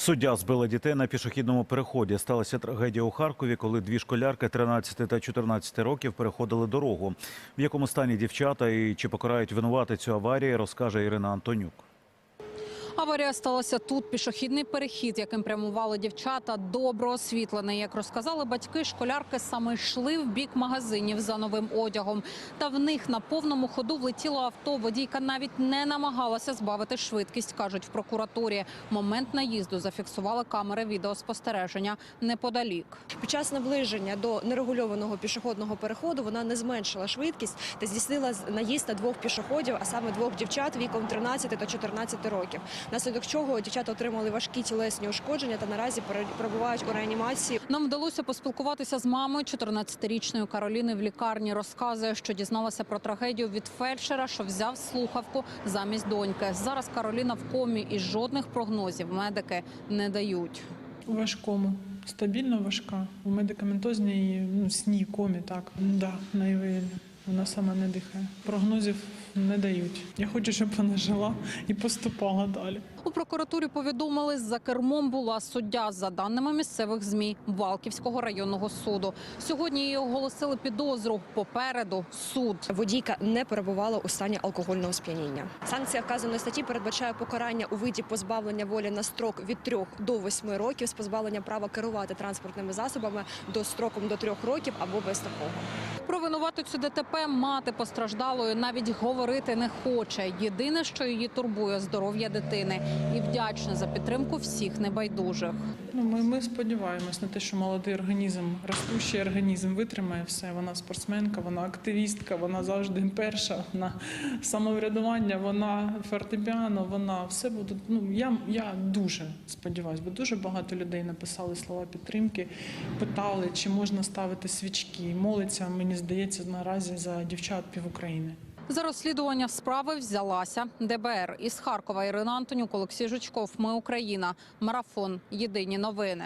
Суддя збила дітей на пішохідному переході. Сталася трагедія у Харкові, коли дві школярки 13 та 14 років переходили дорогу. В якому стані дівчата і чи покарають винуватицю аварії, розкаже Ірина Антонюк. Аварія сталася тут. Пішохідний перехід, яким прямували дівчата, добре освітлений. Як розказали батьки, школярки саме йшли в бік магазинів за новим одягом. Та в них на повному ходу влетіло авто. Водійка навіть не намагалася збавити швидкість, кажуть в прокуратурі. Момент наїзду зафіксували камери відеоспостереження неподалік. Під час наближення до нерегульованого пішохідного переходу вона не зменшила швидкість та здійснила наїзд на двох пішоходів, а саме двох дівчат віком 13 та 14 років. Наслідок чого дівчата отримали важкі тілесні ушкодження та наразі перебувають у реанімації. Нам вдалося поспілкуватися з мамою 14-річної Кароліни в лікарні. Розказує, що дізналася про трагедію від фельдшера, що взяв слухавку замість доньки. Зараз Кароліна в комі і жодних прогнозів медики не дають. У важкому, стабільно важка. У медикаментозній ну, сні, комі, так. Да, найвиявлення. Вона сама не дихає. Прогнозів не дають. Я хочу, щоб вона жила і поступала далі. У прокуратурі повідомили, за кермом була суддя за даними місцевих змі Валківського районного суду. Сьогодні їй оголосили підозру. Попереду суд. Водійка не перебувала у стані алкогольного сп'яніння. Санкція вказаної статті передбачає покарання у виді позбавлення волі на строк від 3 до 8 років з позбавлення права керувати транспортними засобами до строком до 3 років або без такого. Про винуватицю ДТП мати постраждалої навіть говорити не хоче. Єдине, що її турбує здоров'я дитини, і вдячна за підтримку всіх небайдужих. Ну, ми, ми сподіваємось на те, що молодий організм, ростущий організм витримає все. Вона спортсменка, вона активістка, вона завжди перша. Вона самоврядування, вона фортепіано, вона все буде. Ну я, я дуже сподіваюся, бо дуже багато людей написали слова підтримки, питали, чи можна ставити свічки. Молиться, мені здається, наразі за дівчат пів України. За розслідування справи взялася ДБР із Харкова. Ірина Антонюк, Олексій Жучков. Ми Україна. Марафон. Єдині новини.